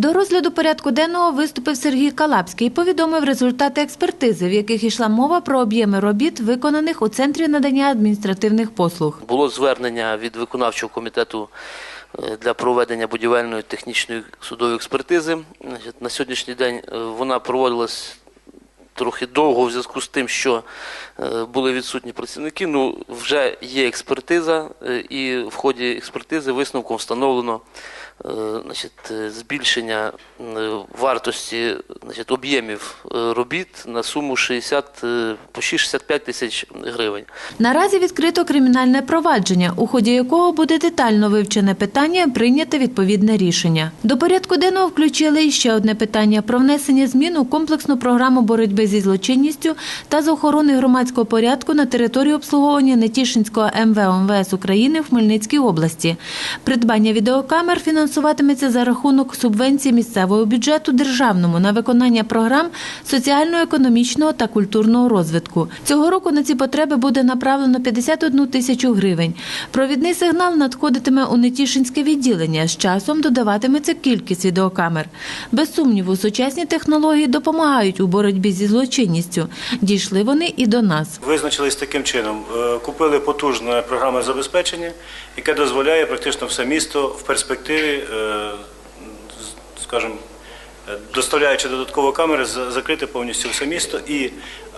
До розгляду порядку денного виступив Сергій Калапський і повідомив результати експертизи, в яких йшла мова про об'єми робіт, виконаних у центрі надання адміністративних послуг. Було звернення від виконавчого комітету е, для проведення будівельної технічної судової експертизи. На сьогоднішній день е, вона проводилась трохи довго в зв'язку з тим, що е, були відсутні працівники. Ну, вже є експертиза, е, і в ході експертизи висновком встановлено е, значить, збільшення вартості значить, об'ємів е, робіт на суму 60, е, почти 65 тисяч гривень. Наразі відкрито кримінальне провадження, у ході якого буде детально вивчене питання, прийняте відповідне рішення. До порядку денного включили і ще одне питання про внесення змін у комплексну програму боротьби зі злочинністю та з охорони громадського порядку на території обслуговування Нетішинського МВ МВС України в Хмельницькій області. Придбання відеокамер фінансуватиметься за рахунок субвенції місцевого бюджету державному на виконання програм соціально-економічного та культурного розвитку. Цього року на ці потреби буде направлено 51 тисячу гривень. Провідний сигнал надходитиме у Нетішинське відділення. З часом додаватиметься кількість відеокамер. Без сумніву, сучасні технології допомагають у боротьбі зі злочинністю. Дійшли вони і до нас. Визначились таким чином. Е, Купили потужне програмне забезпечення, яке дозволяє практично все місто в перспективі, е, скажімо, доставляючи додатково камери, за- закрити повністю все місто. І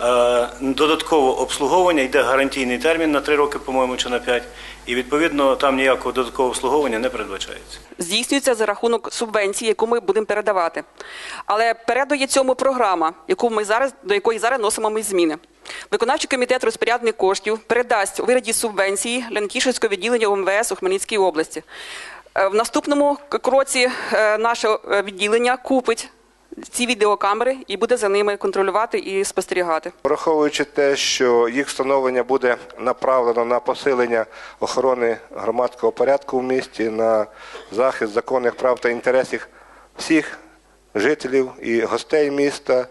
е, додаткове обслуговування йде гарантійний термін на 3 роки, по-моєму, чи на 5. І відповідно там ніякого додаткового обслуговування не передбачається. здійснюється за рахунок субвенції, яку ми будемо передавати. Але передує цьому програма, яку ми зараз до якої зараз носимо ми зміни. Виконавчий комітет розпорядник коштів передасть у вигляді субвенції Ленкішинського відділення УМВС у Хмельницькій області. Е, В наступному кроці е, наше е, відділення купить ці відеокамери і буде за ними контролювати і спостерігати. Враховуючи те, що їх встановлення буде направлено на посилення охорони громадського порядку в місті, на захист законних прав та інтересів всіх жителів і гостей міста,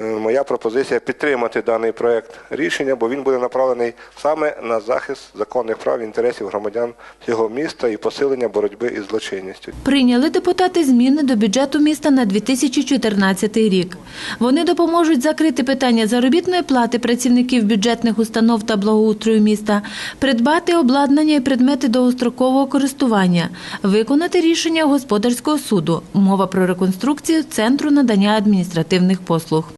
моя пропозиція підтримати даний проект рішення, бо він буде направлений саме на захист законних прав і інтересів громадян цього міста і посилення боротьби із злочинністю. Прийняли депутати зміни до бюджету міста на 2014 рік. Вони допоможуть закрити питання заробітної плати працівників бюджетних установ та благоустрою міста, придбати обладнання і предмети довгострокового користування, виконати рішення господарського суду. Мова про реконструкцію центру надання адміністративних послуг.